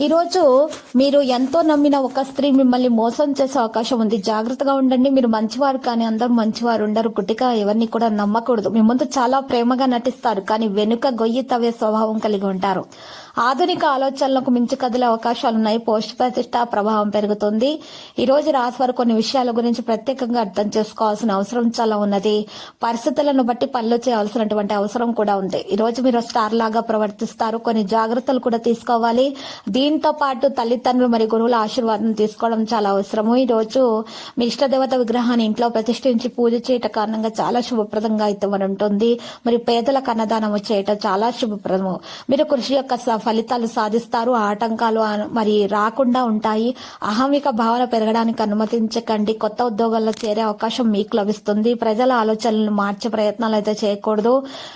ఈరోజు మీరు ఎంతో నమ్మిన ఒక స్త్రీ మిమ్మల్ని మోసం చేసే అవకాశం ఉంది. జాగ్రత్తగా ఉండండి. మీరు మంచివారు కానీ అందరూ మంచివారు ఉండరు. గుట్టిగా ఎవరిని కూడా నమ్మకూడదు. మీ ముందు చాలా ప్రేమగా నటిస్తారు. కానీ వెనుక గొయ్యి తవ్వే స్వభావం కలిగి ఉంటారు. ఆధునిక ఆలోచనలకు మించి కదిలే అవకాశాలున్నాయి. పోస్ట్ ప్రతిష్ట ప్రభావం పెరుగుతుంది. ఈ రోజు రాశి వారు కొన్ని విషయాల గురించి ప్రత్యేకంగా అర్థం చేసుకోవాల్సిన అవసరం చాలా ఉన్నది. పరిస్థితులను బట్టి పనులు చేయాల్సినటువంటి అవసరం కూడా ఉంది. ఈ రోజు మీరు స్టార్ లాగా ప్రవర్తిస్తారు. కొన్ని జాగ్రత్తలు కూడా తీసుకోవాలి. దీంతో పాటు తల్లిదండ్రులు మరియు గురువుల ఆశీర్వాదం తీసుకోవడం చాలా అవసరము. ఈ రోజు మీ ఇష్టదేవత విగ్రహాన్ని ఇంట్లో ప్రతిష్ఠించి పూజ చేయటం కారణంగా చాలా శుభప్రదంగా అయితే మరి ఉంటుంది. మరి పేదలకు అన్నదానం చేయటం చాలా శుభప్రదము. మీరు కృషి యొక్క ఫలితాలు సాధిస్తారు. ఆటంకాలు మరి రాకుండా ఉంటాయి. అహమిక భావన పెరగడానికి అనుమతించకండి. కొత్త ఉద్యోగాల్లో చేరే అవకాశం మీకు లభిస్తుంది. ప్రజల ఆలోచనలను మార్చే ప్రయత్నాలు అయితే చేయకూడదు.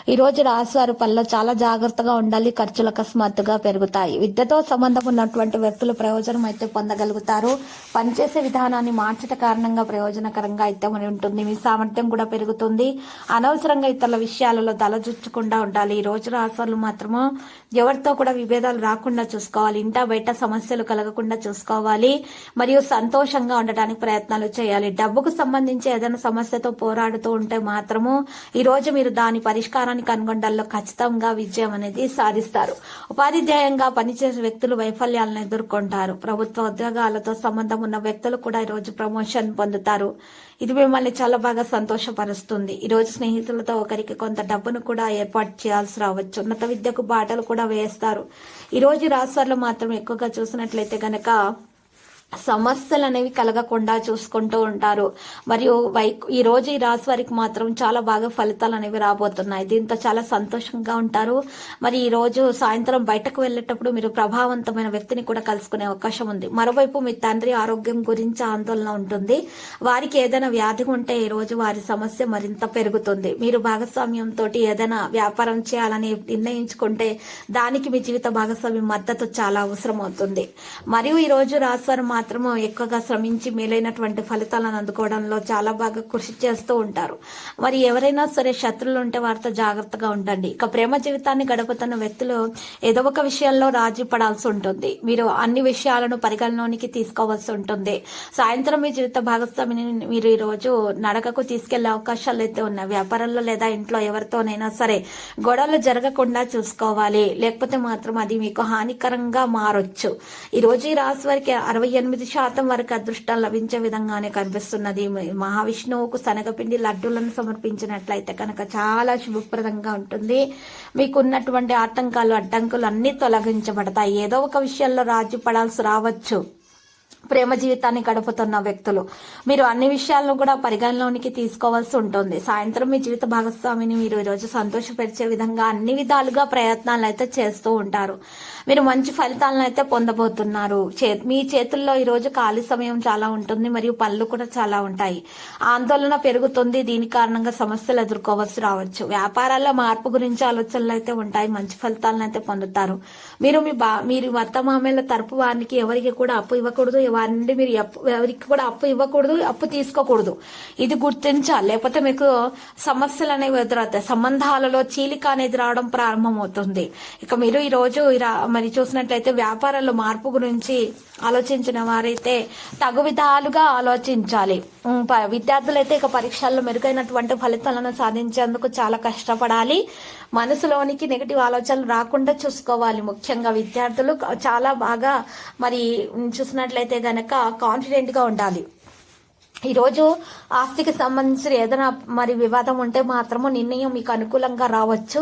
ఈ రోజు రాశివారి పనిలో చాలా జాగ్రత్తగా ఉండాలి. ఖర్చులు అకస్మాత్తుగా పెరుగుతాయి. విద్యతో సంబంధం ఉన్నటువంటి వ్యక్తులు ప్రయోజనం అయితే పొందగలుగుతారు. పనిచేసే విధానాన్ని మార్చట కారణంగా ప్రయోజనకరంగా అయితే మరి ఉంటుంది. మీ సామర్థ్యం కూడా పెరుగుతుంది. అనవసరంగా ఇతరుల విషయాలలో తలజుచ్చకుండా ఉండాలి. ఈ రోజు రాశులు మాత్రము ఎవరితో కూడా విభేదాలు రాకుండా చూసుకోవాలి ఇంట బయట సమస్యలు కలగకుండా చూసుకోవాలి మరియు సంతోషంగా ఉండటానికి ప్రయత్నాలు చేయాలి. డబ్బుకు సంబంధించి ఏదైనా సమస్యతో పోరాడుతూ ఉంటే మాత్రము ఈ రోజు మీరు దాని పరిష్కారాన్ని కనుగొనడంలో ఖచ్చితంగా విజయం అనేది సాధిస్తారు. ఉపాధ్యాయంగా పనిచేసే వ్యక్తులు వైఫల్యాలను ఎదుర్కొంటారు. ప్రభుత్వ ఉద్యోగాలతో సంబంధం ఉన్న వ్యక్తులు కూడా ఈ రోజు ప్రమోషన్ పొందుతారు. ఇది మిమ్మల్ని చాలా బాగా సంతోషపరుస్తుంది. ఈ రోజు స్నేహితులతో ఒకరికి కొంత డబ్బును కూడా ఏర్పాటు చేయాల్సి రావచ్చు. ఉన్నత విద్యకు బాటలు కూడా వేస్తారు. ఈ రోజు రాష్ట్రాల్లో మాత్రం ఎక్కువగా చూసినట్లయితే గనక సమస్యలు అనేవి కలగకుండా చూసుకుంటూ ఉంటారు. మరియు వై ఈ రోజు ఈ రాశి వారికి మాత్రం చాలా బాగా ఫలితాలు అనేవి రాబోతున్నాయి. దీంతో చాలా సంతోషంగా ఉంటారు. మరి ఈ రోజు సాయంత్రం బయటకు వెళ్ళేటప్పుడు మీరు ప్రభావవంతమైన వ్యక్తిని కూడా కలుసుకునే అవకాశం ఉంది. మరోవైపు మీ తండ్రి ఆరోగ్యం గురించి ఆందోళన ఉంటుంది. వారికి ఏదైనా వ్యాధి ఉంటే ఈ రోజు వారి సమస్య మరింత పెరుగుతుంది. మీరు భాగస్వామ్యంతో ఏదైనా వ్యాపారం చేయాలని నిర్ణయించుకుంటే దానికి మీ జీవిత భాగస్వామ్యం మద్దతు చాలా అవసరం అవుతుంది మరియు ఈ రోజు రాశివారు మాత్రము ఎక్కువగా శ్రమించి మేలైనటువంటి ఫలితాలను అందుకోవడంలో చాలా బాగా కృషి చేస్తూ ఉంటారు. మరి ఎవరైనా సరే శత్రువులు ఉంటే వారితో జాగ్రత్తగా ఉండండి. ఇక ప్రేమ జీవితాన్ని గడుపుతున్న వ్యక్తులు ఏదో ఒక విషయంలో రాజీ పడాల్సి ఉంటుంది. మీరు అన్ని విషయాలను పరిగణలోనికి తీసుకోవాల్సి ఉంటుంది. సాయంత్రం మీ జీవిత భాగస్వామిని మీరు ఈ రోజు నడకకు తీసుకెళ్ళే అవకాశాలు అయితే ఉన్నాయి. వ్యాపారంలో లేదా ఇంట్లో ఎవరితోనైనా సరే గొడవలు జరగకుండా చూసుకోవాలి. లేకపోతే మాత్రం అది మీకు హానికరంగా మారొచ్చు. ఈ రోజు ఈ రాశి వారికి అరవై ఎనిమిది శాతం వరకు అదృష్టం లభించే విధంగానే కనిపిస్తున్నది. మహావిష్ణువుకు శనగపిండి లడ్డూలను సమర్పించినట్లయితే కనుక చాలా శుభప్రదంగా ఉంటుంది. మీకు ఉన్నటువంటి ఆటంకాలు అడ్డంకులు అన్ని తొలగించబడతాయి. ఏదో ఒక విషయంలో రాజు పడాల్సి రావచ్చు. ప్రేమ జీవితాన్ని గడుపుతున్న వ్యక్తులు. మీరు అన్ని విషయాలను కూడా పరిగణలోనికి తీసుకోవాల్సి ఉంటుంది. సాయంత్రం మీ జీవిత భాగస్వామిని మీరు ఈరోజు సంతోషపరిచే విధంగా అన్ని విధాలుగా ప్రయత్నాలు అయితే చేస్తూ ఉంటారు. మీరు మంచి ఫలితాలను అయితే పొందబోతున్నారు. చే- మీ చేతుల్లో ఈరోజు ఖాళీ సమయం చాలా ఉంటుంది మరియు పనులు కూడా చాలా ఉంటాయి. ఆందోళన పెరుగుతుంది. దీని కారణంగా సమస్యలు ఎదుర్కోవాల్సి రావచ్చు. వ్యాపారాల్లో మార్పు గురించి ఆలోచనలు అయితే ఉంటాయి. మంచి ఫలితాలను అయితే పొందుతారు. మీరు మీ బా మీరు అత్త మామయ్యల తరపు వారికి ఎవరికి కూడా అప్పు ఇవ్వకూడదు వారి నుండి మీరు అప్పు ఎవరికి కూడా అప్పు ఇవ్వకూడదు అప్పు తీసుకోకూడదు. ఇది గుర్తించాలి. లేకపోతే మీకు సమస్యలు అనేవి ఎదురవుతాయి. సంబంధాలలో చీలిక అనేది రావడం ప్రారంభమవుతుంది. ఇక మీరు ఈ రోజు మరి చూసినట్లయితే వ్యాపారాల్లో మార్పు గురించి ఆలోచించిన వారైతే తగు విధాలుగా ఆలోచించాలి. ప- విద్యార్థులైతే ఇక పరీక్షల్లో మెరుగైనటువంటి ఫలితాలను సాధించేందుకు చాలా కష్టపడాలి. మనసులోనికి నెగటివ్ ఆలోచనలు రాకుండా చూసుకోవాలి. ముఖ్యంగా విద్యార్థులు చాలా బాగా మరి చూసినట్లయితే గనక కాన్ఫిడెంట్గా ఉండాలి. ఈరోజు ఆస్తికి సంబంధించిన ఏదైనా మరి వివాదం ఉంటే మాత్రము నిర్ణయం మీకు అనుకూలంగా రావచ్చు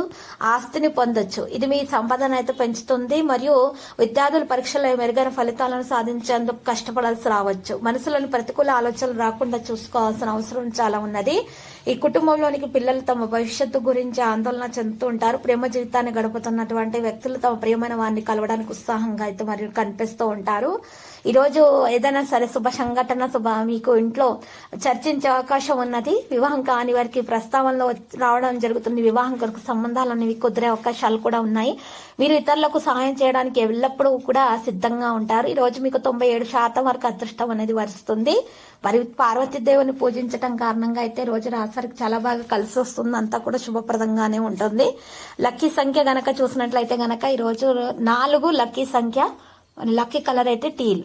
ఆస్తిని పొందొచ్చు. ఇది మీ సంపదన అయితే పెంచుతుంది మరియు విద్యార్థుల పరీక్షల్లో మెరుగైన ఫలితాలను సాధించేందుకు కష్టపడాల్సి రావచ్చు. మనసులోని ప్రతికూల ఆలోచనలు రాకుండా చూసుకోవాల్సిన అవసరం చాలా ఉన్నది. ఈ కుటుంబంలోనికి పిల్లలు తమ భవిష్యత్తు గురించి ఆందోళన చెందుతూ ఉంటారు. ప్రేమ జీవితాన్ని గడుపుతున్నటువంటి వ్యక్తులు తమ ప్రియమైన వారిని కలవడానికి ఉత్సాహంగా అయితే మరియు కనిపిస్తూ ఉంటారు. ఈరోజు ఏదైనా సరే శుభ సంఘటన శుభ మీకు ఇంట్లో చర్చించే అవకాశం ఉన్నది. వివాహం కాని వారికి ప్రస్తావనలో రావడం జరుగుతుంది. వివాహం కొరకు సంబంధాలు అనేవి కుదిరే అవకాశాలు కూడా ఉన్నాయి. మీరు ఇతరులకు సహాయం చేయడానికి ఎల్లప్పుడూ కూడా సిద్ధంగా ఉంటారు. ఈ రోజు మీకు తొంభై ఏడు శాతం వరకు అదృష్టం అనేది వరుస్తుంది. మరి పార్వతీదేవుని పూజించడం కారణంగా అయితే రోజు రాసరికి చాలా బాగా కలిసి వస్తుంది. అంతా కూడా శుభప్రదంగానే ఉంటుంది. లక్కీ సంఖ్య గనక చూసినట్లయితే గనక ఈ రోజు నాలుగు లక్కీ సంఖ్య లక్కీ కలర్ అయితే టీల్.